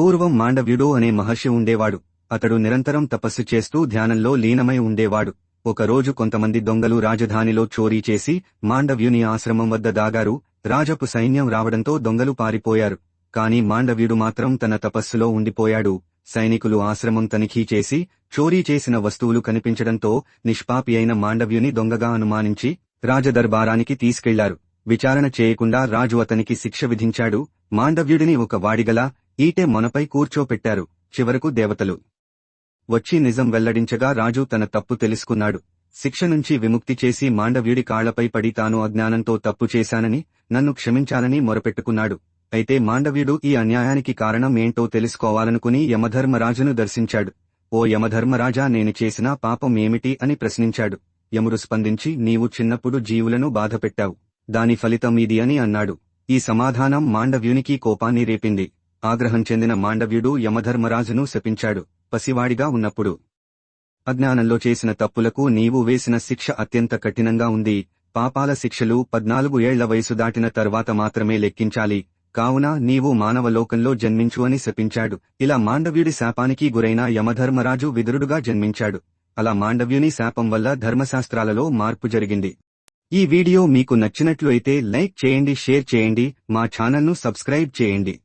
పూర్వం మాండవ్యుడు అనే మహర్షి ఉండేవాడు. అతడు నిరంతరం తపస్సు చేస్తూ ధ్యానంలో లీనమై ఉండేవాడు. ఒకరోజు కొంతమంది దొంగలు రాజధానిలో చోరీ చేసి మాండవ్యుని ఆశ్రమం వద్ద దాగారు. రాజపు సైన్యం రావడంతో దొంగలు పారిపోయారు. కాని మాండవ్యుడు మాత్రం తన తపస్సులో ఉండిపోయాడు. సైనికులు ఆశ్రమం తనిఖీ చేసి చోరీ చేసిన వస్తువులు కనిపించడంతో నిష్పాపి అయిన మాండవ్యుని దొంగగా అనుమానించి రాజదర్బారానికి తీసుకెళ్ళారు. విచారణ చేయకుండా రాజు అతనికి శిక్ష విధించాడు. మాండవ్యుడిని ఒక వాడిగలా ఈటె మొనపై కూర్చోపెట్టారు చివరకు దేవతలు. వచ్చి నిజం వెల్లడించగా రాజు తన తప్పు తెలుసుకున్నాడు. శిక్ష నుంచి విముక్తి చేసి మాండవ్యుడి కాళ్ళపై పడి తాను అజ్ఞానంతో తప్పు చేశానని నన్ను క్షమించాలని మొరపెట్టుకున్నాడు. అయితే మాండవ్యుడు ఈ అన్యాయానికి కారణం ఏంటో తెలుసుకోవాలనుకుని యమధర్మరాజును దర్శించాడు. ఓ యమధర్మరాజా నేను చేసిన పాపం ఏమిటి అని ప్రశ్నించాడు. యముడు స్పందించి నీవు చిన్నప్పుడు జీవులను బాధపెట్టావు. దాని ఫలితం ఇది అని అన్నాడు. ఈ సమాధానం మాండవ్యునికి కోపాన్ని రేపింది. ఆగ్రహం చెందిన మాండవ్యుడు యమధర్మరాజును శపించాడు. పసివాడిగా ఉన్నప్పుడు అజ్ఞానంలో చేసిన తప్పులకు నీవు వేసిన శిక్ష అత్యంత కఠినంగా ఉంది. పాపాల శిక్షలు పద్నాలుగు ఏళ్ళ వయసు దాటిన తర్వాత మాత్రమే లెక్కించాలి. కావున నీవు మానవలోకంలో జన్మించు అని శపించాడు. ఇలా మాండవ్యుడి శాపానికి గురైన యమధర్మరాజు విదురుడుగా జన్మించాడు. అలా మాండవ్యుని శాపం వల్ల ధర్మశాస్త్రాలలో మార్పు జరిగింది. ఈ వీడియో మీకు నచ్చినట్లు అయితే లైక్ చేయండి షేర్ చేయండి మా ఛానల్ను సబ్స్క్రైబ్ చేయండి.